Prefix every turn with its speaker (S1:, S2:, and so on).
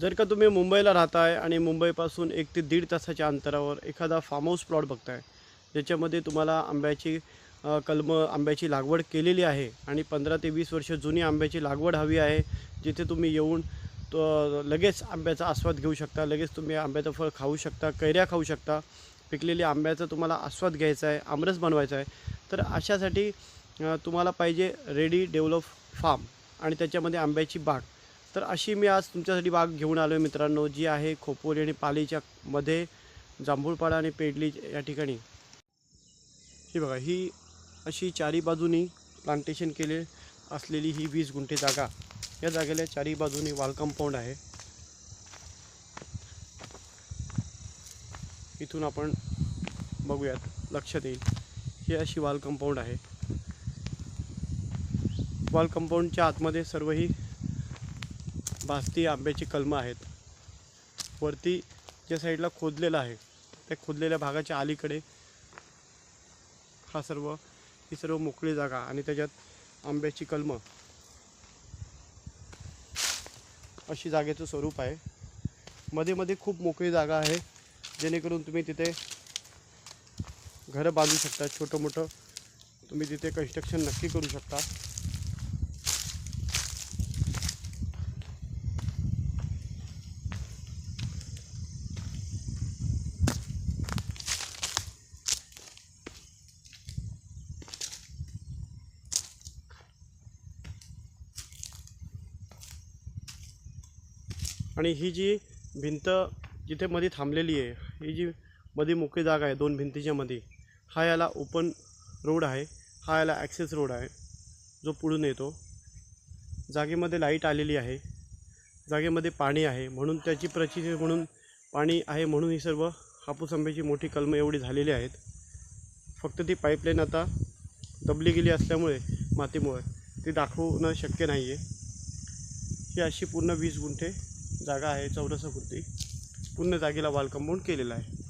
S1: जर का तुम्ही मुंबईला राहताय आणि मुंबईपासून एक ते दीड तासाच्या अंतरावर एखादा फार्म हाऊस प्लॉट बघताय ज्याच्यामध्ये तुम्हाला आंब्याची कलम कलमं आंब्याची लागवड केलेली आहे आणि पंधरा ते वीस वर्ष जुनी आंब्याची लागवड हवी आहे जिथे तुम्ही येऊन तो लगेच आंब्याचा आस्वाद घेऊ शकता लगेच तुम्ही आंब्याचं फळ खाऊ शकता कैऱ्या खाऊ शकता पिकलेल्या आंब्याचा तुम्हाला आस्वाद घ्यायचा आहे आमरस बनवायचा आहे तर अशासाठी तुम्हाला पाहिजे रेडी डेव्हलप फार्म आणि त्याच्यामध्ये आंब्याची बाग. तर अशी मी आज तुमच्यासाठी बाग घेऊन आलो आहे मित्रांनो जी आहे खोपोली आणि पालीच्या मध्ये जांभूळपाडा आणि पेडली या ठिकाणी. ही बघा ही अशी चारी बाजूनी प्लांटेशन केले असलेली ही वीस गुंठे जागा. या जागेला चारी बाजूनी वाल कंपाऊंड आहे. इथून आपण बघूयात लक्षात येईल. ही अशी वाल कंपाऊंड आहे. वाल कंपाऊंडच्या आतमध्ये सर्वही भासती आंब्याची कलमं आहेत. वरती ज्या साईडला खोदलेलं आहे त्या खोदलेल्या भागाच्या अलीकडे हा सर्व ही सर्व मोकळी जागा आणि त्याच्यात आंब्याची कलमं. अशी जागेचं स्वरूप आहे. मध्ये मध्ये खूप मोकळी जागा आहे. जेणेकरून तुम्ही तिथे घरं बांधू शकता छोटं मोठं. तुम्ही तिथे कन्स्ट्रक्शन नक्की करू शकता. आणि ही जी भिंत जिथे मध्ये थांबलेली आहे ही जी मध्ये मोकळी जागा आहे दोन भिंतीच्या मध्ये हा याला ओपन रोड आहे. हा याला ॲक्सेस रोड आहे जो पुढून येतो. जागेमध्ये लाइट आलेली आहे. जागेमध्ये पाणी आहे म्हणून त्याची प्रचिती म्हणून पाणी आहे म्हणून ही सर्व हापूस आंब्याची मोठी कलमं एवढी झालेली आहेत. फक्त ती पाईपलाईन आता दबली गेली असल्यामुळे मातीमुळे ती दाखवणं शक्य नाही आहे ही अशी पूर्ण वीस गुंठे जागा आहे चौरसापुरती पूर्ण जागेला वाल कंपाऊंड केलेलं आहे.